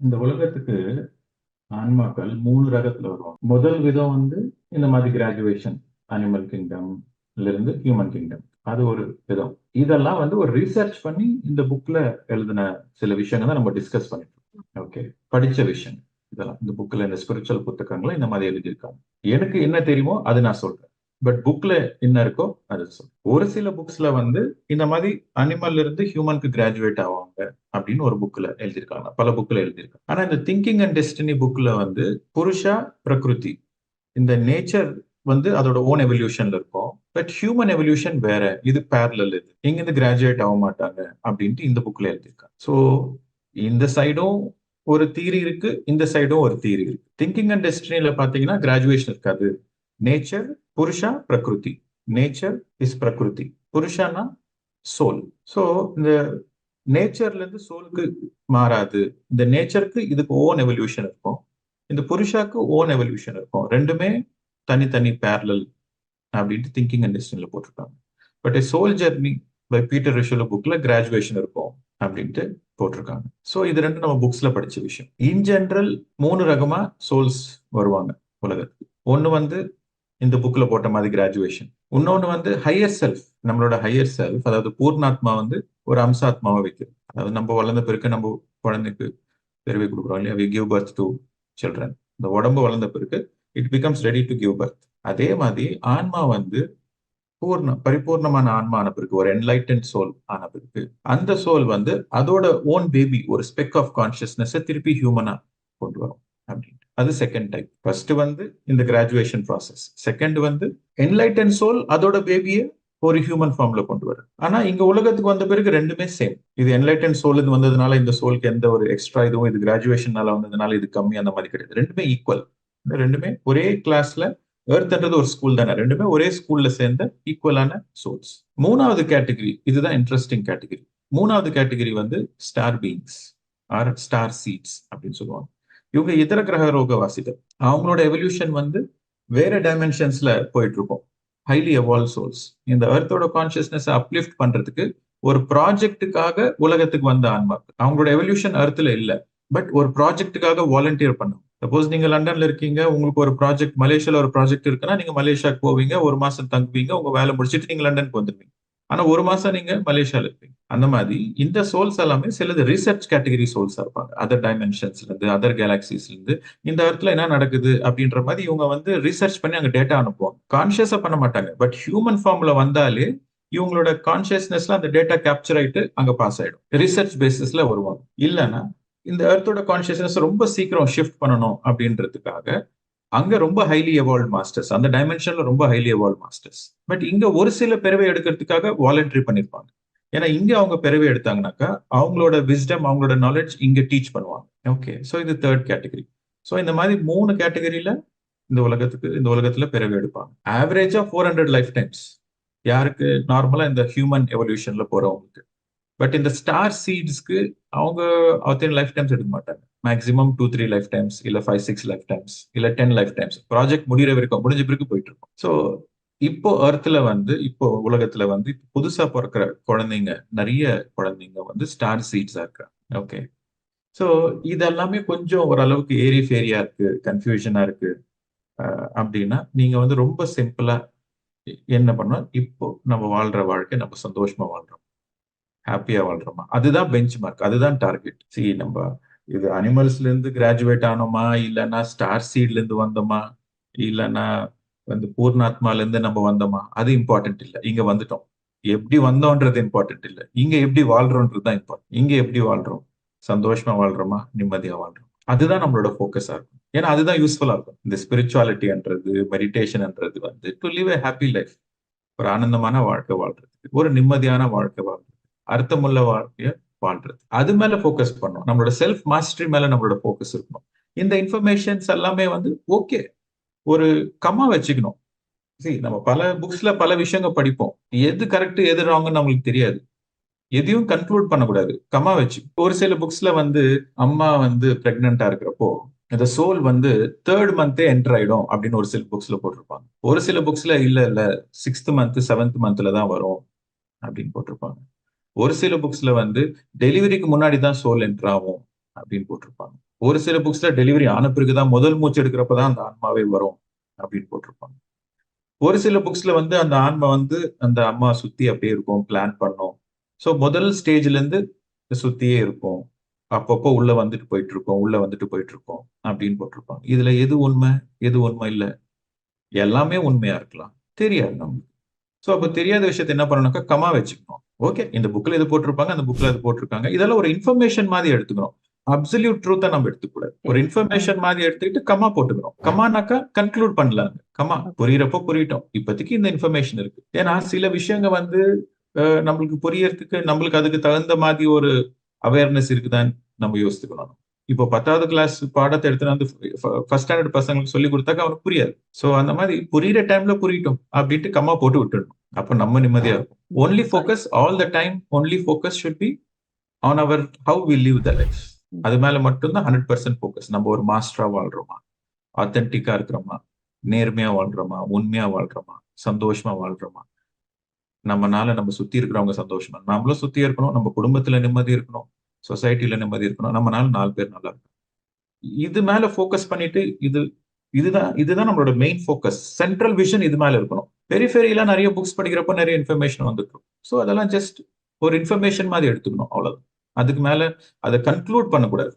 இந்த உலகத்துக்கு ஆன்மாக்கள் மூணு ரகத்துல வருவாங்க. முதல் விதம் வந்து இந்த மாதிரி கிராஜுவேஷன் அனிமல் கிங்டம்ல இருந்து ஹியூமன் கிங்டம் அது ஒரு விதம். இதெல்லாம் வந்து ஒரு ரிசர்ச் பண்ணி இந்த புக்ல எழுதின சில விஷயங்கள் தான் நம்ம டிஸ்கஸ் பண்ணிட்டு ஓகே படிச்ச விஷயம். இதெல்லாம். இந்த புக்ல இந்த ஸ்பிரிச்சுவல் புத்தகங்களை இந்த மாதிரி எழுதியிருக்காங்க. எனக்கு என்ன தெரியுமோ அது நான் சொல்றேன். பட் புக்ல என்ன இருக்கோ அது ஒரு சில புக்ஸ்ல வந்து இந்த மாதிரி அனிமல்ல இருந்து ஹியூமனுக்கு கிராஜுவேட் ஆவாங்க அப்படின்னு ஒரு புக்ல எழுதியிருக்காங்க. பல புக்ல எழுதியிருக்காங்க. ஆனா இந்த திங்கிங் அண்ட் டெஸ்டினி புக்ல வந்து புருஷா பிரகிருதி. இந்த நேச்சர் வந்து அதோட ஓன் எவல்யூஷன்ல இருக்கும். பட் ஹியூமன் எவல்யூஷன் வேற. இது பேரலல் இது. இங்கிருந்து கிராஜுவேட் ஆக மாட்டாங்க அப்படின்ட்டு இந்த புக்ல எழுதியிருக்காங்க. ஸோ இந்த சைடும் ஒரு தீரி இருக்கு இந்த சைடும் ஒரு தீரி இருக்கு. திங்கிங் அண்ட் டெஸ்டினில பாத்தீங்கன்னா கிராஜுவேஷன் இருக்காது. நேச்சர் புருஷா பிரகிருதி நேச்சர் இஸ் பிரகிருதி புருஷானா சோல் ஸோ இந்த நேச்சர்ல இருந்து சோலுக்கு மாறாது. இந்த நேச்சருக்கு இதுக்கு ஓன் எவல்யூஷன் இருக்கும். இந்த புருஷாக்கு ஓன் எவல்யூஷன் இருக்கும். ரெண்டுமே தனித்தனி பேரலல் அப்படின்ட்டு திங்கிங் அண்ட் டெஸ்டினில போட்டிருக்காங்க but soul journey by Peter ரிஷோல புக்ல கிராஜுவேஷன் இருக்கும் அப்படின்ட்டு போட்டிருக்காங்க. ஸோ இது ரெண்டு நம்ம புக்ஸ்ல படிச்ச விஷயம். இன் ஜென்ரல் மூணு ரகமா சோல்ஸ் வருவாங்க உலகத்துக்கு. ஒன்று வந்து இந்த புக்ல போட்ட மாதிரி கிராஜுவேஷன் இன்னொன்று வந்து ஹையர் செல்ஃப் நம்மளோட ஹையர் செல்ஃப் அதாவது பூர்ணாத்மா வந்து ஒரு அம்சாத்மாவை வைக்கிறது அதாவது நம்ம வளர்ந்த பிறகு நம்ம குழந்தைக்கு பெருவை கொடுக்குறோம் இல்லையா? We give birth to children இந்த உடம்பு வளர்ந்த பிறகு it becomes ready to give birth அதே மாதிரி ஆன்மா வந்து பூர்ண பரிபூர்ணமான ஆன்மா ஆன பிறகு ஒரு என்லைட்டன் சோல் ஆன பிறகு அந்த சோல் வந்து அதோட ஓன் பேபி ஒரு ஸ்பெக் ஆஃப் கான்சியஸ்னஸை திருப்பி ஹியூமனா கொண்டு வரும். அப்படின்னு அது செகண்ட் டைப் ஃபர்ஸ்ட் வந்து இந்த கிராஜுவேஷன் ப்ராசஸ் செகண்ட் வந்து என்லைட்டன் சோல் அதோட பேபியை ஒரு ஹியூமன் ஃபார்ம்ல கொண்டு வரும் ஆனா இங்க உலகத்துக்கு வந்த பிறகு ரெண்டுமே சேம் இது என்லைட்டன் சோல் இது வந்ததுனால இந்த சோலுக்கு எந்த ஒரு எக்ஸ்ட்ரா இதுவும் இது கிராஜுவேஷனால வந்ததுனால இது கம்மி அந்த மாதிரி கிடையாது. ரெண்டுமே ஈக்குவல் ரெண்டுமே ஒரே கிளாஸ்ல எர்த்ன்றது ஒரு ஸ்கூல் தானே. ரெண்டுமே ஒரே ஸ்கூல்ல சேர்ந்த ஈக்குவலான சோல்ஸ் மூணாவது கேட்டகரி இதுதான் இன்ட்ரெஸ்டிங் கேட்டகரி மூணாவது கேட்டகரி வந்து star beings are star seeds அப்படின்னு சொல்லுவாங்க. இவங்க இதர கிரக ரோகவாசிகள். அவங்களோட எவல்யூஷன் வந்து வேற டைமென்ஷன்ஸ்ல போயிட்டு இருக்கும் ஹைலி எவால்வ் சோல்ஸ் இந்த அர்த்தோட கான்சியஸ்னஸ் அப்லிஃப்ட் பண்றதுக்கு ஒரு ப்ராஜெக்டுக்காக உலகத்துக்கு வந்த ஆன்மா அவங்களோட எவல்யூஷன் அர்த்தில் இல்லை. பட் ஒரு ப்ராஜெக்டுக்காக வாலண்டியர் பண்ணும். சப்போஸ் நீங்க லண்டன்ல இருக்கீங்க உங்களுக்கு ஒரு ப்ராஜெக்ட் மலேசியால ஒரு ப்ராஜெக்ட் இருக்குன்னா நீங்க மலேசியாவுக்கு போவீங்க ஒரு மாசம் தங்குவீங்க உங்க வேலை முடிச்சுட்டு நீங்க லண்டனுக்கு வந்துருவீங்க. ஆனா ஒரு மாசம் நீங்க மலேசியால இருப்பீங்க. அந்த மாதிரி இந்த சோல்ஸ் எல்லாமே சிலது ரிசர்ச் கேட்டகரி சோல்ஸா இருப்பாங்க. அதர் டைமென்ஷன்ஸ்ல இருந்து அதர் கேலாக்சிஸ்ல இருந்து இந்த இடத்துல என்ன நடக்குது அப்படின்ற மாதிரி இவங்க வந்து ரிசர்ச் பண்ணி அங்க டேட்டா அனுப்புவாங்க. கான்சியஸா பண்ண மாட்டாங்க. பட் ஹியூமன் ஃபார்ம்ல வந்தாலே இவங்களோட கான்சியஸ்னஸ்ல அந்த டேட்டா கேப்சர் ஆயிட்டு அங்க பாஸ் ஆயிடும். ரிசர்ச் பேசிஸ்ல வருவாங்க. இல்லைன்னா இந்த எர்த்தோட கான்சியஸ்னஸ் ரொம்ப சீக்கிரம் ஷிஃப்ட் பண்ணணும் அப்படின்றதுக்காக அங்க ரொம்ப ஹைலி எவால்வ் மாஸ்டர்ஸ் அந்த டைமென்ஷன்ல ரொம்ப ஹைலி எவால்வ் மாஸ்டர்ஸ் பட் இங்க ஒரு சில பிறவை எடுக்கிறதுக்காக வாலண்டரி பண்ணிருப்பாங்க. ஏன்னா இங்க அவங்க பிறவை எடுத்தாங்கனாக்கா அவங்களோட விஸ்டம் அவங்களோட நாலேஜ் இங்க டீச் பண்ணுவாங்க. ஓகே ஸோ இது தேர்ட் கேட்டகரி ஸோ இந்த மாதிரி மூணு கேட்டகரியில இந்த உலகத்துக்கு இந்த உலகத்துல பிறவை எடுப்பாங்க. ஆவரேஜா ஃபோர் ஹண்ட்ரட் லைஃப் டைம்ஸ் யாருக்கு? நார்மலா இந்த ஹியூமன் எவல்யூஷன்ல போறவங்களுக்கு. பட் இந்த ஸ்டார் சீட்ஸ்க்கு அவங்க அத்தனை லைஃப் டைம்ஸ் எடுக்க மாட்டாங்க. Maximum two three life times இல்ல ஃபைவ் சிக்ஸ் லைஃப் டைம்ஸ் இல்ல டென் லைஃப் டைம்ஸ் ப்ராஜெக்ட் முடிகிற வரைக்கும் முடிஞ்ச பிறகு போயிட்டு இருக்கும் ஸோ இப்போ அர்த்தில் வந்து இப்போ உலகத்துல வந்து புதுசா பிறக்கிற குழந்தைங்க நிறைய குழந்தைங்க வந்து ஸ்டார் சீட்ஸா இருக்கிறாங்க ஓகே ஸோ இதெல்லாமே கொஞ்சம் ஓரளவுக்கு ஏரி ஃபேரியா இருக்கு கன்ஃபியூஷனா இருக்கு. அப்படின்னா நீங்க வந்து ரொம்ப சிம்பிளா என்ன பண்ணோம் இப்போ நம்ம வாழ்ற வாழ்க்கை நம்ம சந்தோஷமா வாழ்றோம். ஹாப்பியா வாழ்றோமா? அதுதான் பெஞ்ச் மார்க் அதுதான் டார்கெட் சி நம்ம இது அனிமல்ஸ்ல இருந்து கிராஜுவேட் ஆனோமா இல்லைன்னா ஸ்டார் சீட்ல இருந்து வந்தோமா இல்லைன்னா வந்து பூர்ணாத்மால இருந்து நம்ம வந்தோமா? அது இம்பார்ட்டன்ட் இல்லை. இங்க வந்துட்டோம். எப்படி வந்தோன்றது இம்பார்ட்டன்ட் இல்லை. இங்க எப்படி வாழ்றோன்றது தான் இம்பார்ட்டன்ட் இங்க எப்படி வாழ்றோம்? சந்தோஷமா வாழ்றோமா? நிம்மதியா வாழ்றோம்? அதுதான் நம்மளோட ஃபோக்கஸா இருக்கும். ஏன்னா அதுதான் யூஸ்ஃபுல்லா இருக்கும். இந்த ஸ்பிரிச்சுவாலிட்டின்றது மெடிடேஷன்ன்றது வந்து to live a happy life ஒரு ஆனந்தமான வாழ்க்கை வாழ்றதுக்கு. ஒரு நிம்மதியான வாழ்க்கை வாழ்றது அர்த்தமுள்ள வாழ்க்கைய வாழ்றது அது மேல ஃபோக்கஸ் பண்ணும் நம்மளோட செல்ஃப் மாஸ்டரி மேல நம்மளோட ஃபோக்கஸ் இருக்கணும். இந்த இன்ஃபர்மேஷன்ஸ் எல்லாமே வந்து ஓகே ஒரு கம்மா வச்சுக்கணும். சரி நம்ம பல புக்ஸ்ல பல விஷயங்கள் படிப்போம். எது கரெக்ட் எது ராங்னு நம்மளுக்கு தெரியாது. எதையும் கன்க்ளூட் பண்ணக்கூடாது. கம்மா வச்சு. ஒரு சில புக்ஸ்ல வந்து அம்மா வந்து பிரெக்னண்டா இருக்கிறப்போ இந்த சோல் வந்து தேர்ட் மந்த்தே என்டர் ஆயிடும் அப்படின்னு ஒரு சில புக்ஸ்ல போட்டிருப்பாங்க. ஒரு சில புக்ஸ்ல இல்ல இல்ல சிக்ஸ்த் மந்த் செவன்த் மந்த்ல தான் வரும் அப்படின்னு போட்டிருப்பாங்க. ஒரு சில புக்ஸ்ல வந்து டெலிவரிக்கு முன்னாடி தான் சோல் என்டர் ஆகும் அப்படின்னு போட்டிருப்பாங்க. ஒரு சில புக்ஸ்ல டெலிவரி ஆன பிறகுதான் முதல் மூச்சு எடுக்கிறப்ப தான் அந்த ஆன்மாவே வரும் அப்படின்னு போட்டிருப்பாங்க. ஒரு சில புக்ஸ்ல வந்து அந்த ஆன்மா வந்து அந்த அம்மா சுத்தி அப்படியே இருக்கும் பிளான் பண்ணும். ஸோ முதல் ஸ்டேஜ்ல இருந்து சுத்தியே இருக்கும். அப்பப்போ உள்ள வந்துட்டு போயிட்டு இருக்கோம் உள்ள வந்துட்டு போயிட்டு இருக்கோம் அப்படின்னு போட்டிருப்பாங்க. இதுல எது உண்மை எது உண்மை இல்லை? எல்லாமே உண்மையா இருக்கலாம். தெரியாது நம்மளுக்கு ஸோ அப்போ தெரியாத விஷயத்த என்ன பண்ணணும்னாக்கா கமா வச்சுக்கணும். ஓகே இந்த புக்ல இது போட்டிருப்பாங்க அந்த புக்ல இது போட்டிருக்காங்க. இதெல்லாம் ஒரு இன்ஃபர்மேஷன் மாதிரி எடுத்துக்கணும். அப்சல்யூட் ட்ரூத்தை நம்ம எடுத்துக்கூடாது ஒரு இன்ஃபர்மேஷன் மாதிரி எடுத்துக்கிட்டு கமா போட்டுக்கணும். கமானாக்கா கன்க்ளூட் பண்ணலாங்க. கமா புரியிறப்போ புரியட்டும். இப்போதைக்கு இந்த இன்ஃபர்மேஷன் இருக்கு. ஏன்னா சில விஷயங்க வந்து நம்மளுக்கு புரியறதுக்கு நம்மளுக்கு அதுக்கு தகுந்த மாதிரி ஒரு அவேர்னஸ் இருக்குதான்னு நம்ம யோசித்துக்கணும். இப்போ பத்தாவது கிளாஸ் பாடத்தை எடுத்து வந்து ஃபர்ஸ்ட் ஸ்டாண்டர்ட் பசங்களுக்கு சொல்லி கொடுத்தாக்க அவனுக்கு புரியாது. ஸோ அந்த மாதிரி புரியுற டைம்ல புரியட்டும் அப்படின்ட்டு கம்மா போட்டு விட்டுடணும். அப்போ நம்ம நிம்மதியா இருக்கும். Only focus all the time only focus should be on our how we live the life அது மேல மட்டும்தான் ஹண்ட்ரட் பர்சன்ட் ஃபோக்கஸ் நம்ம ஒரு மாஸ்டரா வாழ்றோமா? ஆத்தென்டிக்கா இருக்கிறோமா? நேர்மையா வாழ்றோமா? உண்மையா வாழ்றோமா? சந்தோஷமா வாழ்றோமா? நம்மனால நம்ம சுத்தி இருக்கிறவங்க சந்தோஷமா? நம்மளும் சுத்தி இருக்கணும் நம்ம குடும்பத்துல நிம்மதி இருக்கணும். சொசைட்டியில நிம்மதி இருக்கணும். நம்மனால நாலு பேர் நல்லா இருக்கணும் இது மேல ஃபோக்கஸ் பண்ணிட்டு இது இதுதான் இதுதான் நம்மளோட மெயின் ஃபோக்கஸ் சென்ட்ரல் விஷன் இது மேல இருக்கணும். பெரிஃபெரியில நிறைய புக்ஸ் படிக்கிறப்ப நிறைய இன்ஃபர்மேஷன் வந்துட்டு ஸோ அதெல்லாம் ஜஸ்ட் ஒரு இன்ஃபர்மேஷன் மாதிரி எடுத்துக்கணும். அவ்வளவு அதுக்கு மேல அதை கன்க்ளூட் பண்ணக்கூடாது.